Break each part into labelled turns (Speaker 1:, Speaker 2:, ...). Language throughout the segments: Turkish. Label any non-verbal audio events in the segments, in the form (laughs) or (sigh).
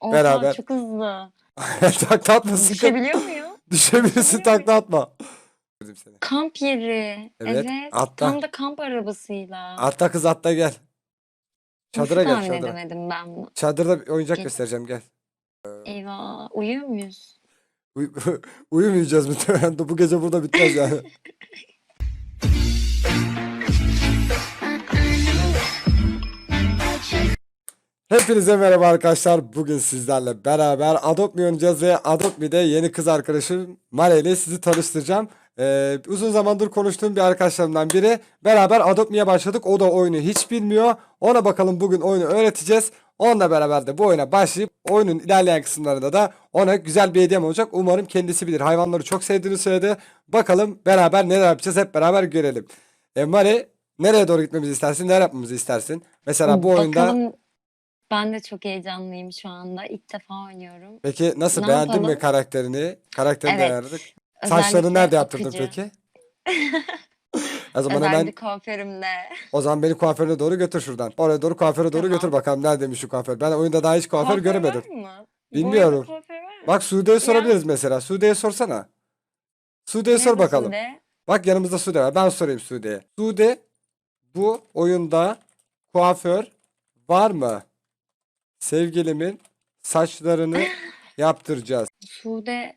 Speaker 1: Oha
Speaker 2: Beraber.
Speaker 1: çok hızlı. (laughs)
Speaker 2: takla atma sakın.
Speaker 1: Düşebiliyor muyum? (laughs)
Speaker 2: Düşebilirsin takla atma. Gördüm seni.
Speaker 1: Kamp yeri.
Speaker 2: Evet,
Speaker 1: Evet.
Speaker 2: atla.
Speaker 1: Tam da kamp arabasıyla.
Speaker 2: Atla kız atla gel. Çadıra
Speaker 1: Nasıl
Speaker 2: gel
Speaker 1: tahmin
Speaker 2: çadıra.
Speaker 1: edemedim ben bunu?
Speaker 2: Çadırda bir oyuncak
Speaker 1: Gel.
Speaker 2: göstereceğim gel.
Speaker 1: Eyvah. Uyuyor muyuz?
Speaker 2: Uy (laughs) uyumayacağız muhtemelen. Bu gece burada bitmez yani. Hepinize merhaba arkadaşlar. Bugün sizlerle beraber Adopt Me oynayacağız ve Adopt Me'de yeni kız arkadaşım Mare ile sizi tanıştıracağım. Ee, uzun zamandır konuştuğum bir arkadaşlarımdan biri. Beraber Adopt Me'ye başladık. O da oyunu hiç bilmiyor. Ona bakalım bugün oyunu öğreteceğiz. Onunla beraber de bu oyuna başlayıp oyunun ilerleyen kısımlarında da ona güzel bir hediyem olacak. Umarım kendisi bilir. Hayvanları çok sevdiğini söyledi. Bakalım beraber neler yapacağız hep beraber görelim. E, Mare nereye doğru gitmemizi istersin? Neler yapmamızı istersin? Mesela bu oyunda...
Speaker 1: Ben de çok heyecanlıyım şu anda. İlk defa oynuyorum.
Speaker 2: Peki nasıl
Speaker 1: Ne
Speaker 2: beğendin mi
Speaker 1: yapalım?
Speaker 2: karakterini? Karakterini
Speaker 1: Evet.
Speaker 2: beğendik. Saçlarını
Speaker 1: Özellikle
Speaker 2: nerede yaptırdın
Speaker 1: akıcı.
Speaker 2: peki? (laughs) O zaman hemen
Speaker 1: Özellikle kuaförümde.
Speaker 2: o zaman beni kuaföre doğru götür şuradan. Oraya doğru kuaföre doğru
Speaker 1: Tamam.
Speaker 2: götür bakalım neredeymiş şu kuaför. Ben oyunda daha hiç kuaför göremedim.
Speaker 1: var mı? Bu
Speaker 2: Bilmiyorum.
Speaker 1: kuaför var mı?
Speaker 2: Bak Sude'ye sorabiliriz mesela. Sude'ye sorsana. Sude'ye sor
Speaker 1: Nerede
Speaker 2: bakalım.
Speaker 1: Sude?
Speaker 2: Bak yanımızda Sude var. Ben sorayım Sude'ye. Sude bu oyunda kuaför var mı? Sevgilimin saçlarını (laughs) yaptıracağız.
Speaker 1: Sude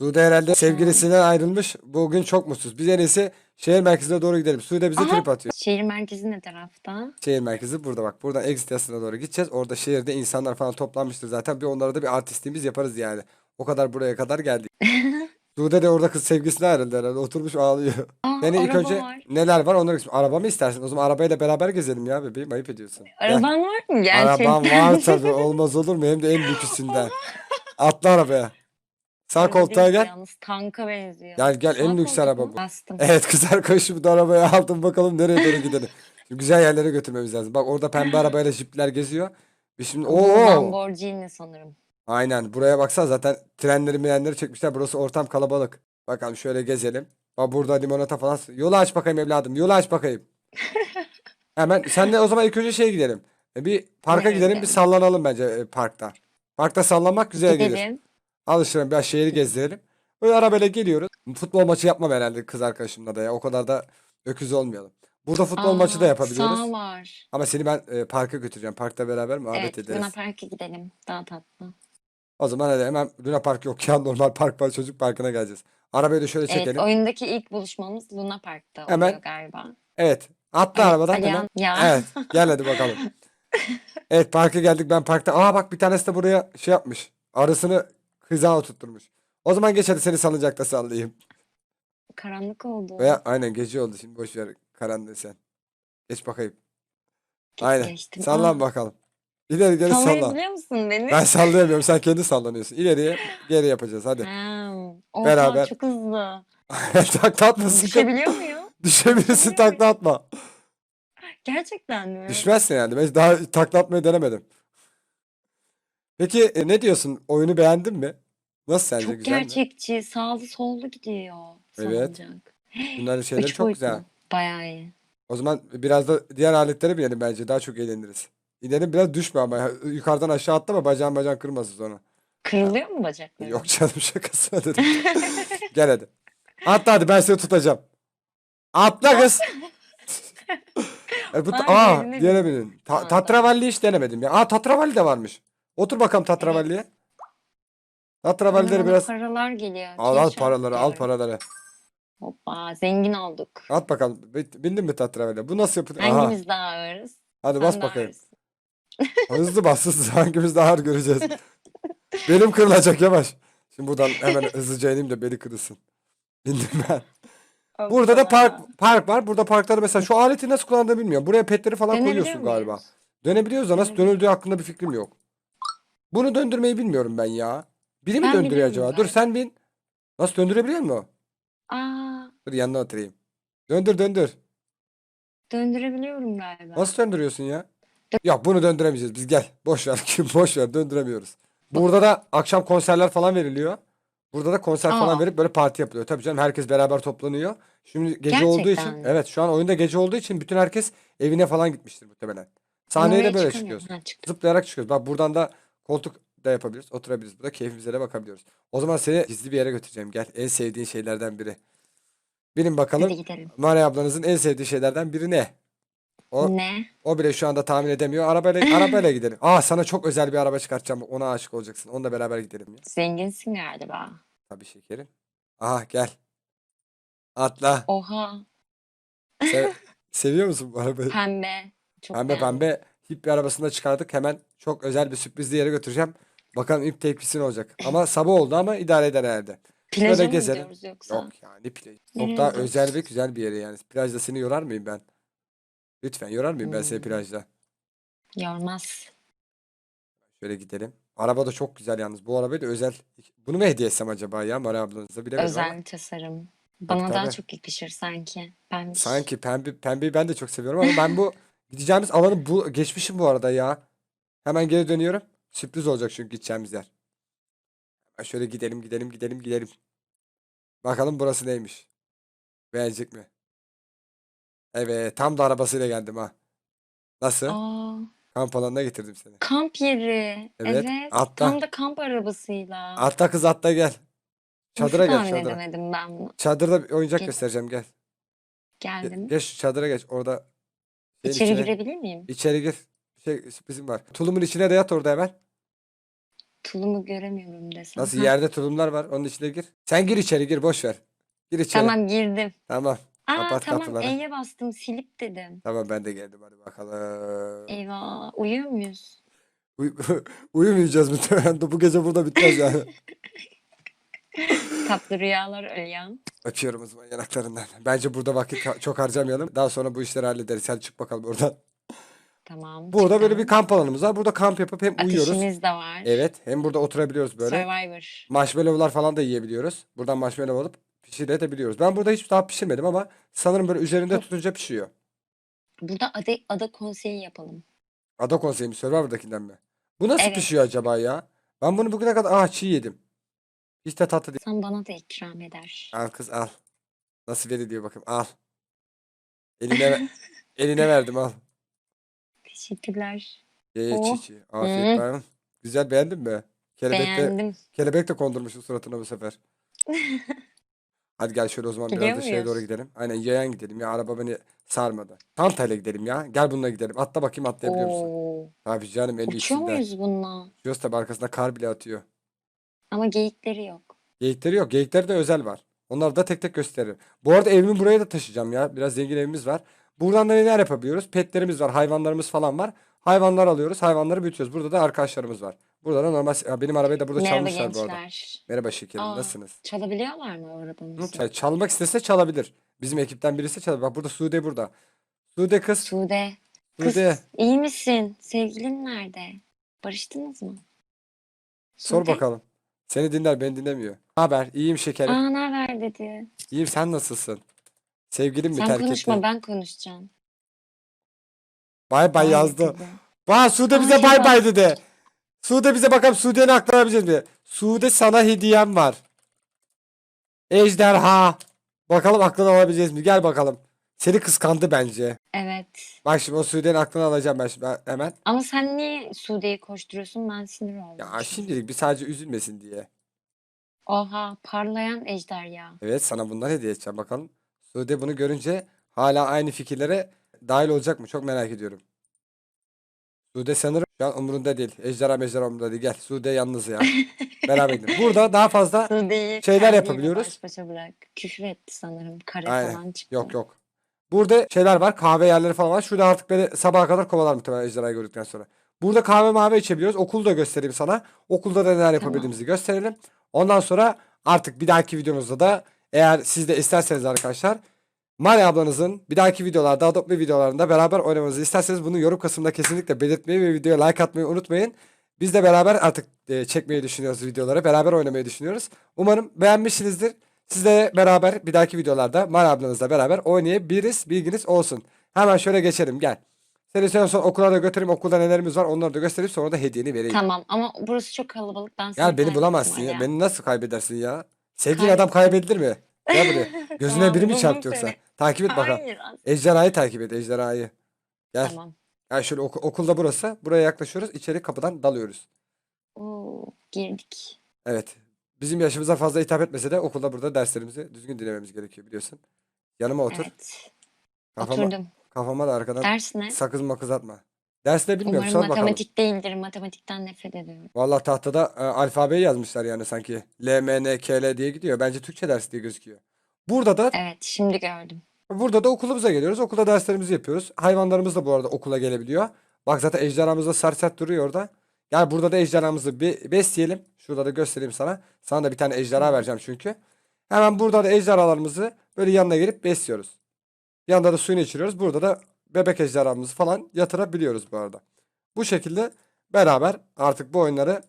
Speaker 2: Sude herhalde sevgilisinden ayrılmış. Bugün çok mutsuz. Biz en iyisi şehir merkezine doğru gidelim. Sude bize
Speaker 1: Aha.
Speaker 2: trip atıyor.
Speaker 1: şehir merkezi ne tarafta?
Speaker 2: Şehir merkezi burada bak. Buradan exit yasına doğru gideceğiz. Orada şehirde insanlar falan toplanmıştır zaten. Bir onlara da bir artistliğimiz yaparız yani. O kadar buraya kadar geldik. (laughs) Sude de orada kız sevgisinden ayrıldı herhalde. Oturmuş ağlıyor.
Speaker 1: Aa, (laughs)
Speaker 2: Yani ilk
Speaker 1: araba
Speaker 2: önce
Speaker 1: var.
Speaker 2: neler var onları Araba mı istersin? O zaman arabayla beraber gezelim ya bebeğim. Ayıp ediyorsun. Gel.
Speaker 1: Araban var mı gerçekten?
Speaker 2: Arabam var (laughs) tabii. Olmaz olur mu? Hem de en lüküsünden. (laughs) Atla arabaya. Sağ
Speaker 1: Araba
Speaker 2: koltuğa
Speaker 1: değil
Speaker 2: gel.
Speaker 1: Yalnız tanka benziyor.
Speaker 2: Gel gel en
Speaker 1: Sağ
Speaker 2: lüks araba
Speaker 1: mu?
Speaker 2: bu.
Speaker 1: Bastım.
Speaker 2: Evet kız arkadaşımı da arabaya aldım bakalım nereye doğru gidelim. Şimdi güzel yerlere götürmemiz lazım. Bak orada pembe arabayla jipler geziyor. Biz şimdi
Speaker 1: Bu Lamborghini sanırım.
Speaker 2: Aynen buraya baksana zaten trenleri mirenleri çekmişler. Burası ortam kalabalık. Bakalım şöyle gezelim. Bak burada limonata falan. Yolu aç bakayım evladım. Yolu aç bakayım. (laughs) Hemen sen de o zaman ilk önce şeye gidelim. E, Bir parka
Speaker 1: Nereye
Speaker 2: gidelim bir
Speaker 1: gidelim?
Speaker 2: sallanalım bence e, parkta. Parkta sallanmak güzel gelir.
Speaker 1: Gidelim.
Speaker 2: Alışırım biraz şehri gezdirelim. Böyle arabayla geliyoruz. Futbol maçı yapmam herhalde kız arkadaşımla da ya. O kadar da öküz olmayalım. Burada futbol maçı da
Speaker 1: Aa,
Speaker 2: yapabiliyoruz.
Speaker 1: Sağ var.
Speaker 2: Ama seni ben e, parka götüreceğim. Parkta beraber muhabbet
Speaker 1: Evet,
Speaker 2: ederiz.
Speaker 1: Luna Park'a gidelim. Daha tatlı.
Speaker 2: O zaman hadi hemen Luna Park yok ya (laughs) normal park var çocuk parkına geleceğiz. Arabayı da şöyle
Speaker 1: Evet,
Speaker 2: çekelim.
Speaker 1: oyundaki ilk buluşmamız Luna Park'ta
Speaker 2: Hemen.
Speaker 1: oluyor galiba.
Speaker 2: Evet. Atla
Speaker 1: Evet,
Speaker 2: arabadan
Speaker 1: Alihan-
Speaker 2: hemen.
Speaker 1: Ya.
Speaker 2: Evet. Gel hadi bakalım. (laughs) Evet parka geldik ben parkta. Aa bak bir tanesi de buraya şey yapmış. Arısını hizaya oturtturmuş. O zaman geç hadi seni salıncakta sallayayım.
Speaker 1: Karanlık oldu.
Speaker 2: Veya aynen gece oldu şimdi boş ver karanlığı sen. Geç bakayım. Aynen.
Speaker 1: Geçtim.
Speaker 2: Sallan
Speaker 1: Aa,
Speaker 2: bakalım. İleri geri salla.
Speaker 1: Sallayabiliyor musun beni?
Speaker 2: Ben (laughs) sallayamıyorum. Sen kendi sallanıyorsun. İleriye geri yapacağız hadi.
Speaker 1: Ha, oha,
Speaker 2: Beraber.
Speaker 1: çok hızlı. (laughs)
Speaker 2: takla atma sakın.
Speaker 1: Düşebiliyor muyum? (laughs)
Speaker 2: Düşebilirsin takla atma.
Speaker 1: Gerçekten mi?
Speaker 2: Düşmezsin yani. Ben daha takla atmayı denemedim. Peki e, ne diyorsun? Oyunu beğendin mi? Nasıl sence
Speaker 1: Çok
Speaker 2: güzel mi?
Speaker 1: gerçekçi. Sağlı sollu gidiyor.
Speaker 2: Evet.
Speaker 1: salıncak.
Speaker 2: Bunların şeyleri
Speaker 1: Üç
Speaker 2: çok
Speaker 1: boyutlu.
Speaker 2: güzel.
Speaker 1: Bayağı iyi.
Speaker 2: O zaman biraz da diğer aletlere binelim bence. Daha çok eğleniriz. İnelim biraz düşme ama. Yukarıdan aşağı atlama bacağın bacağın kırmasın sonra.
Speaker 1: Kırılıyor mu bacakları?
Speaker 2: Yok canım şakasına dedim. Gel hadi. Atla hadi ben seni tutacağım. Atla kız. E bu, (laughs)
Speaker 1: Ay,
Speaker 2: aa
Speaker 1: yerine
Speaker 2: binin. Ta, tatravalli hiç denemedim ya. Aa tatravalli de varmış. Otur bakalım tatravalliye. Tatravallileri biraz
Speaker 1: paralar geliyor.
Speaker 2: al al paraları al paraları.
Speaker 1: Hoppa zengin olduk.
Speaker 2: At bakalım. Bi- Bindin mi tatravalliye? Bu nasıl yapılıyor? Aha.
Speaker 1: Hangimiz daha ağırız?
Speaker 2: Hadi
Speaker 1: Sen
Speaker 2: bas
Speaker 1: daha
Speaker 2: bakayım.
Speaker 1: ağırsın.
Speaker 2: Hızlı bas hızlı. (laughs) Hangimiz daha ağır göreceğiz. Benim kırılacak yavaş. Şimdi buradan hemen hızlıca ineyim de beli kırılsın. Bindim ben. Burada da park park var. Burada parklarda mesela şu aleti nasıl kullandığını bilmiyorum. Buraya petleri falan
Speaker 1: Dönebiliyor
Speaker 2: koyuyorsun galiba.
Speaker 1: muyuz?
Speaker 2: Dönebiliyoruz da nasıl dönüldüğü hakkında bir fikrim yok. Bunu döndürmeyi bilmiyorum ben ya. Biri mi
Speaker 1: Ben
Speaker 2: döndürüyor
Speaker 1: biliyorum
Speaker 2: acaba? Dur
Speaker 1: galiba.
Speaker 2: sen bin. Nasıl döndürebiliyor musun?
Speaker 1: Aa,
Speaker 2: Dur yanına oturayım. Döndür döndür.
Speaker 1: döndürebiliyorum galiba.
Speaker 2: Nasıl döndürüyorsun ya? Yok bunu döndüremeyeceğiz biz gel. Boş ver. (laughs) Boş ver döndüremiyoruz. Burada da akşam konserler falan veriliyor. Burada da konser falan
Speaker 1: Aa.
Speaker 2: verip böyle parti yapılıyor. Tabii canım herkes beraber toplanıyor. Şimdi gece olduğu için
Speaker 1: Gerçekten mi?
Speaker 2: evet şu an oyunda gece olduğu için bütün herkes evine falan gitmiştir muhtemelen. Sahneye de
Speaker 1: Oraya
Speaker 2: böyle
Speaker 1: çıkamıyorum.
Speaker 2: çıkıyoruz.
Speaker 1: Ha, çıktım.
Speaker 2: Zıplayarak çıkıyoruz. Bak buradan da koltuk da yapabiliriz. Oturabiliriz. Burada keyfimize de bakabiliyoruz. O zaman seni gizli bir yere götüreceğim. Gel. En sevdiğin şeylerden biri. Bilin bakalım.
Speaker 1: Hadi gidelim.
Speaker 2: Maria ablanızın en sevdiği şeylerden biri ne? O,
Speaker 1: Ne?
Speaker 2: o bile şu anda tahmin edemiyor. Arabayla, (laughs) arabayla gidelim. Aa sana çok özel bir araba çıkartacağım. Ona aşık olacaksın. Onunla beraber gidelim ya.
Speaker 1: Zenginsin galiba.
Speaker 2: Tabii şekerim. Aha gel. Atla.
Speaker 1: Oha.
Speaker 2: Se- (laughs) seviyor musun bu arabayı?
Speaker 1: Pembe. Çok
Speaker 2: Pembe
Speaker 1: beğendim.
Speaker 2: pembe hip bir arabasını da çıkardık. Hemen çok özel bir sürprizli yere götüreceğim. Bakalım ilk tepkisi ne olacak. Ama (laughs) sabah oldu ama idare eder herhalde.
Speaker 1: Plaja mı
Speaker 2: gezelim.
Speaker 1: gidiyoruz yoksa?
Speaker 2: Yok yani plaj. Çok
Speaker 1: Nereye
Speaker 2: daha
Speaker 1: gidiyoruz?
Speaker 2: özel ve güzel bir yere yani. Plajda seni yorar mıyım ben? Lütfen yorar mıyım ben seni
Speaker 1: Hmm.
Speaker 2: plajda?
Speaker 1: Yormaz.
Speaker 2: Şöyle gidelim. Araba da çok güzel yalnız. Bu arabayı da özel. Bunu mu hediye etsem acaba ya Mara ablanıza bilemedim ama.
Speaker 1: Özel tasarım. Bana daha
Speaker 2: tabii.
Speaker 1: çok yakışır sanki. Ben
Speaker 2: Sanki pembe pembeyi ben de çok seviyorum ama ben bu (laughs) gideceğimiz alanı bu geçmişim bu arada ya. Hemen geri dönüyorum. Sürpriz olacak çünkü gideceğimiz yer. Şöyle gidelim gidelim gidelim gidelim. Bakalım burası neymiş. Beğenecek mi? Evet tam da arabasıyla geldim ha. Nasıl?
Speaker 1: Aa,
Speaker 2: Kamp alanına getirdim seni.
Speaker 1: kamp yeri.
Speaker 2: Evet,
Speaker 1: Evet.
Speaker 2: atla.
Speaker 1: Tam da kamp arabasıyla.
Speaker 2: Atla kız atla gel. Çadıra
Speaker 1: Nasıl
Speaker 2: gel
Speaker 1: tahmin
Speaker 2: çadıra.
Speaker 1: edemedim ben bunu.
Speaker 2: Çadırda bir oyuncak
Speaker 1: Gel.
Speaker 2: göstereceğim gel. Ge-
Speaker 1: Geldim.
Speaker 2: Geç şu çadıra geç orada. şeyin
Speaker 1: İçeri
Speaker 2: içine-
Speaker 1: girebilir miyim?
Speaker 2: İçeri gir. Bir şey sürprizim var. Tulumun içine de yat orada hemen.
Speaker 1: Tulumu göremiyorum desem.
Speaker 2: Nasıl
Speaker 1: Ha,
Speaker 2: yerde tulumlar var onun içine gir. Sen gir içeri gir boş ver. Gir içeri.
Speaker 1: Tamam girdim.
Speaker 2: Tamam.
Speaker 1: Aa
Speaker 2: Kapat
Speaker 1: tamam
Speaker 2: kapıları.
Speaker 1: E'ye bastım silip dedim.
Speaker 2: Tamam ben de geldim hadi bakalım.
Speaker 1: Eyvah uyuyor muyuz?
Speaker 2: Uy- (laughs) uyumayacağız muhtemelen. (laughs) Bu gece burada bitmez yani. (laughs)
Speaker 1: Tatlı rüyalar Ölyan.
Speaker 2: Öpüyorum o zaman yanaklarından. Bence burada vakit ha- çok harcamayalım. Daha sonra bu işleri hallederiz. Sen çık bakalım oradan.
Speaker 1: Tamam.
Speaker 2: Burada böyle bir
Speaker 1: çıktım.
Speaker 2: kamp alanımız var. Burada kamp yapıp hem uyuyoruz.
Speaker 1: Ateşimiz de var.
Speaker 2: Evet. Hem burada oturabiliyoruz böyle.
Speaker 1: Survivor.
Speaker 2: Marshmallow'lar falan da yiyebiliyoruz. Buradan marshmallow alıp pişirebiliyoruz. Ben burada hiç daha pişirmedim ama sanırım böyle üzerinde
Speaker 1: Çok-
Speaker 2: tutunca pişiyor.
Speaker 1: Burada ada, ada konseyi yapalım.
Speaker 2: Ada konseyi mi? Survivor'dakinden mi? Bu nasıl
Speaker 1: Evet.
Speaker 2: pişiyor acaba ya? Ben bunu bugüne kadar ah çiğ yedim. Hiç de tatlı değil.
Speaker 1: Sen bana da ikram eder.
Speaker 2: Al kız al. Nasıl veriliyor bakayım al. Eline ver- (laughs) eline verdim al.
Speaker 1: Teşekkürler.
Speaker 2: Ye ye
Speaker 1: Oh.
Speaker 2: çiğ çiğ. Afiyet olsun. Güzel beğendin mi? Kelebek de,
Speaker 1: Beğendim.
Speaker 2: kelebek de kondurmuşsun suratına bu sefer. (laughs) Hadi gel şöyle o zaman biraz
Speaker 1: Gidiyor
Speaker 2: da şeye doğru gidelim. Aynen yayan gidelim ya araba beni sarmadı. Çantayla gidelim ya. Gel bununla gidelim. Atla bakayım atlayabiliyor musun?
Speaker 1: Oo.
Speaker 2: Tabii canım en
Speaker 1: Uçuyor
Speaker 2: iyisinden.
Speaker 1: muyuz bununla?
Speaker 2: Uçuyoruz tabii arkasında kar bile atıyor.
Speaker 1: Ama geyikleri yok.
Speaker 2: Geyikleri yok. Geyikleri de özel var. Onları da tek tek gösteririm. Bu arada evimi buraya da taşıyacağım ya. Biraz zengin evimiz var. Buradan da neler yapabiliyoruz? Petlerimiz var, hayvanlarımız falan var. Hayvanlar alıyoruz, hayvanları büyütüyoruz. Burada da arkadaşlarımız var. Burada da normal Ya benim arabayı da burada
Speaker 1: Merhaba
Speaker 2: çalmışlar bu arada.
Speaker 1: gençler.
Speaker 2: Merhaba şekerim,
Speaker 1: Aa,
Speaker 2: nasılsınız?
Speaker 1: Çalabiliyorlar mı o
Speaker 2: Hı,
Speaker 1: arabamızı?
Speaker 2: çal- çalmak istese çalabilir. Bizim ekipten birisi çalabilir. Bak burada Sude burada. Sude kız.
Speaker 1: Sude. Kız
Speaker 2: Sude.
Speaker 1: iyi misin? Sevgilin nerede? Barıştınız mı?
Speaker 2: Sor
Speaker 1: Sude?
Speaker 2: bakalım. Seni dinler, beni dinlemiyor. Ne haber? İyiyim şekerim.
Speaker 1: Aa ne haber dedi.
Speaker 2: İyiyim, sen nasılsın? Sevgilim mi
Speaker 1: Sen
Speaker 2: terk
Speaker 1: konuşma
Speaker 2: etti?
Speaker 1: ben konuşacağım.
Speaker 2: Bay bay
Speaker 1: Ay
Speaker 2: yazdı.
Speaker 1: dedi.
Speaker 2: Bak Sude bize
Speaker 1: Ay
Speaker 2: bay bay dedi. Sude bize bakalım Sude'nin aklına yapabileceğiz mi? Sude sana hediyem var. Ejderha. Bakalım aklını alabileceğiz mi? Gel bakalım. Seni kıskandı bence.
Speaker 1: Evet.
Speaker 2: Bak şimdi o Sude'nin aklını alacağım ben şimdi hemen.
Speaker 1: Ama sen niye Sude'yi koşturuyorsun? Ben sinir oldum.
Speaker 2: Ya
Speaker 1: şimdi.
Speaker 2: şimdilik bir sadece üzülmesin diye.
Speaker 1: Oha parlayan ejderha.
Speaker 2: Evet sana bundan hediye edeceğim bakalım. Sude bunu görünce hala aynı fikirlere dahil olacak mı? Çok merak ediyorum. Sude sanırım şu an umurunda değil. Ejderha mejderha umurunda değil. Gel Sude yalnız ya. (laughs) Beraber gidelim. Burada daha fazla
Speaker 1: Sude'yi
Speaker 2: Şeyler
Speaker 1: kendiyle
Speaker 2: yapabiliyoruz.
Speaker 1: Baş başa bırak. Küfür etti sanırım. Kare
Speaker 2: Aynen.
Speaker 1: falan çıktı.
Speaker 2: Yok yok. Burada şeyler var. Kahve yerleri falan var. Şurada artık beni sabaha kadar kovalar muhtemelen ejderhayı gördükten sonra. Burada kahve mavi içebiliyoruz. Okulu da göstereyim sana. Okulda da neler yapabildiğimizi gösterelim. Ondan sonra artık bir dahaki videomuzda da eğer siz de isterseniz arkadaşlar Mari ablanızın bir dahaki videolarda Adobe videolarında beraber oynamanızı isterseniz bunu yorum kısmında kesinlikle belirtmeyi ve videoya like atmayı unutmayın. Biz de beraber artık e, çekmeyi düşünüyoruz videoları. Beraber oynamayı düşünüyoruz. Umarım beğenmişsinizdir. Sizle beraber bir dahaki videolarda Mari ablanızla beraber oynayabiliriz. Bilginiz olsun. Hemen şöyle geçelim gel. Seni sen son okula da götüreyim. Okulda nelerimiz var onları da göstereyim. Sonra da hediyeni vereyim.
Speaker 1: Tamam ama burası çok kalabalık. Ben seni
Speaker 2: Gel beni
Speaker 1: kaybettim
Speaker 2: bulamazsın ya.
Speaker 1: Alya.
Speaker 2: Beni nasıl kaybedersin ya? Sevdiğin adam kaybedilir mi? Gel buraya. (laughs) Gözüne
Speaker 1: Tamam,
Speaker 2: biri mi
Speaker 1: buldum
Speaker 2: çarptı yoksa?
Speaker 1: seni.
Speaker 2: Takip et bakalım.
Speaker 1: Hayır.
Speaker 2: Ejderhayı takip et. Ejderhayı. Gel.
Speaker 1: Tamam.
Speaker 2: Yani şöyle oku- okulda burası. Buraya yaklaşıyoruz. İçeri kapıdan dalıyoruz.
Speaker 1: Oo. girdik.
Speaker 2: Evet. Bizim yaşımıza fazla hitap etmese de okulda burada derslerimizi düzgün dinlememiz gerekiyor biliyorsun. Yanıma otur.
Speaker 1: Evet.
Speaker 2: Kafama,
Speaker 1: Oturdum.
Speaker 2: kafama da arkadan
Speaker 1: Ders ne?
Speaker 2: sakız makız atma. Ders ne bilmiyorum
Speaker 1: Umarım
Speaker 2: sor bakalım.
Speaker 1: matematik değildir. Matematikten nefret ediyorum.
Speaker 2: Vallahi tahtada e, alfabeyi yazmışlar yani sanki. L, M, N, K, L diye gidiyor. Bence Türkçe dersi diye gözüküyor. Burada da
Speaker 1: Evet, şimdi gördüm.
Speaker 2: burada da okulumuza geliyoruz. Okulda derslerimizi yapıyoruz. Hayvanlarımız da bu arada okula gelebiliyor. Bak zaten ejderhamız da sert sert duruyor orada. Gel burada da ejderhamızı bir besleyelim. Şurada da göstereyim sana. Sana da bir tane ejderha vereceğim çünkü. Hemen burada da ejderhalarımızı böyle yanına gelip besliyoruz. Yanında da suyunu içiriyoruz. Burada da bebek ejderhamızı falan yatırabiliyoruz bu arada. Bu şekilde beraber artık bu oyunları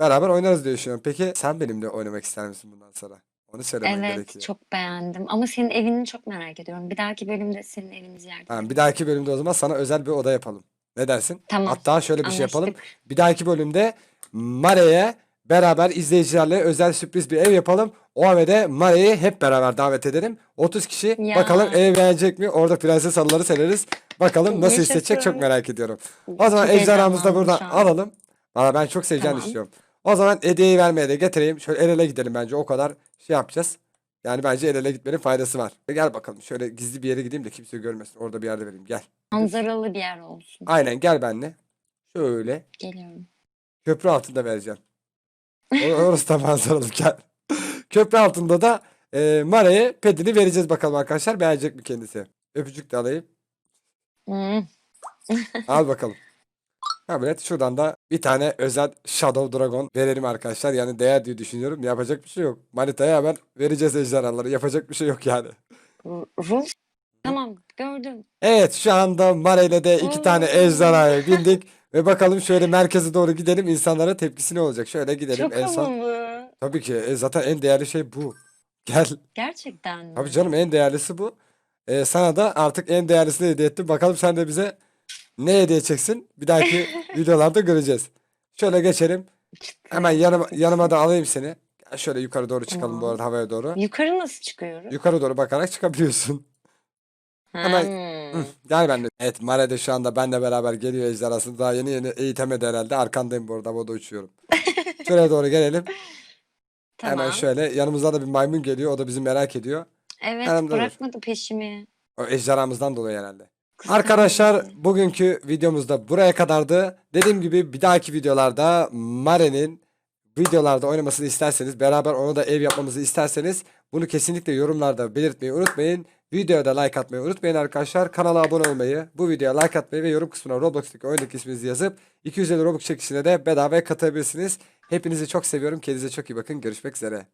Speaker 2: beraber oynarız diye düşünüyorum. Peki sen benimle oynamak ister misin bundan sonra? Onu söylemen
Speaker 1: Evet,
Speaker 2: gerekiyor.
Speaker 1: çok beğendim. Ama senin evini çok merak ediyorum. Bir dahaki bölümde senin evini ziyaret
Speaker 2: Tamam, bir dahaki bölümde o zaman sana özel bir oda yapalım. Ne dersin?
Speaker 1: Tamam,
Speaker 2: Hatta şöyle bir şey yapalım.
Speaker 1: anlaştık.
Speaker 2: Bir dahaki bölümde Mare'ye beraber izleyicilerle özel sürpriz bir ev yapalım. O eve de Mare'yi hep beraber davet edelim. 30 kişi
Speaker 1: Ya.
Speaker 2: bakalım ev beğenecek mi? Orada prenses halıları sereriz. Bakalım nasıl hissedecek çok
Speaker 1: Yaşasın.
Speaker 2: merak ediyorum. O zaman
Speaker 1: Çok
Speaker 2: ejderhamızı da
Speaker 1: heyecanlandım
Speaker 2: buradan
Speaker 1: şu an.
Speaker 2: alalım. Valla ben çok seveceğini
Speaker 1: Tamam.
Speaker 2: düşünüyorum. O zaman hediyeyi vermeye de getireyim. Şöyle el ele gidelim bence. O kadar şey yapacağız. Yani bence el ele gitmenin faydası var. Gel bakalım. Şöyle gizli bir yere gideyim de kimse görmesin. Orada bir yerde vereyim. Gel.
Speaker 1: Manzaralı bir yer olsun.
Speaker 2: Aynen gel benimle. Şöyle.
Speaker 1: Geliyorum.
Speaker 2: Köprü altında vereceğim. Orası da manzaralı gel. (laughs) Köprü altında da e, Mara'ya pedini vereceğiz bakalım arkadaşlar. Beğenecek mi kendisi? Öpücük de alayım. Al bakalım. Evet şuradan da bir tane özel Shadow Dragon verelim arkadaşlar. Yani değer diye düşünüyorum. Yapacak bir şey yok. Manita'ya hemen vereceğiz ejderhaları. Yapacak bir şey yok yani.
Speaker 1: Ru- Rus. Tamam, gördüm.
Speaker 2: Evet şu anda Mara ile de iki tane ejderhaya bindik. Ve bakalım şöyle merkeze doğru gidelim. İnsanlara tepkisi ne olacak? Şöyle gidelim.
Speaker 1: Çok
Speaker 2: En son.
Speaker 1: havalı.
Speaker 2: Tabii ki. E, zaten en değerli şey bu. Gel.
Speaker 1: Gerçekten mi?
Speaker 2: Tabii canım en değerlisi bu. E, sana da artık en değerlisini hediye ettim. Bakalım sen de bize ne hediye edeceksin? Bir dahaki (laughs) videolarda göreceğiz. Şöyle geçelim. Hemen yanıma, yanıma da alayım seni. Şöyle yukarı doğru çıkalım bu arada havaya doğru.
Speaker 1: Yukarı nasıl çıkıyoruz?
Speaker 2: Yukarı doğru bakarak çıkabiliyorsun. hemen-
Speaker 1: Hmm.
Speaker 2: Hı, Gel benimle. Evet Mare de şu anda benle beraber geliyor ejderhasını. Daha yeni yeni eğitemedi herhalde. Arkandayım bu arada havada uçuyorum. (laughs) Şuraya doğru gelelim. Hemen
Speaker 1: Tamam.
Speaker 2: şöyle yanımızda da bir maymun geliyor. O da bizi merak ediyor.
Speaker 1: Evet,
Speaker 2: Yanımda dur.
Speaker 1: bırakmadı peşimi.
Speaker 2: O ejderhamızdan dolayı herhalde. Arkadaşlar bugünkü videomuzda buraya kadardı. Dediğim gibi bir dahaki videolarda Mare'nin videolarda oynamasını isterseniz beraber ona da ev yapmamızı isterseniz bunu kesinlikle yorumlarda belirtmeyi unutmayın. Videoya da like atmayı unutmayın arkadaşlar. Kanala abone olmayı, bu videoya like atmayı ve yorum kısmına Roblox'taki oyundaki isminizi yazıp 250 Robux çekişine de bedavaya katılabilirsiniz. Hepinizi çok seviyorum. Kendinize çok iyi bakın. Görüşmek üzere.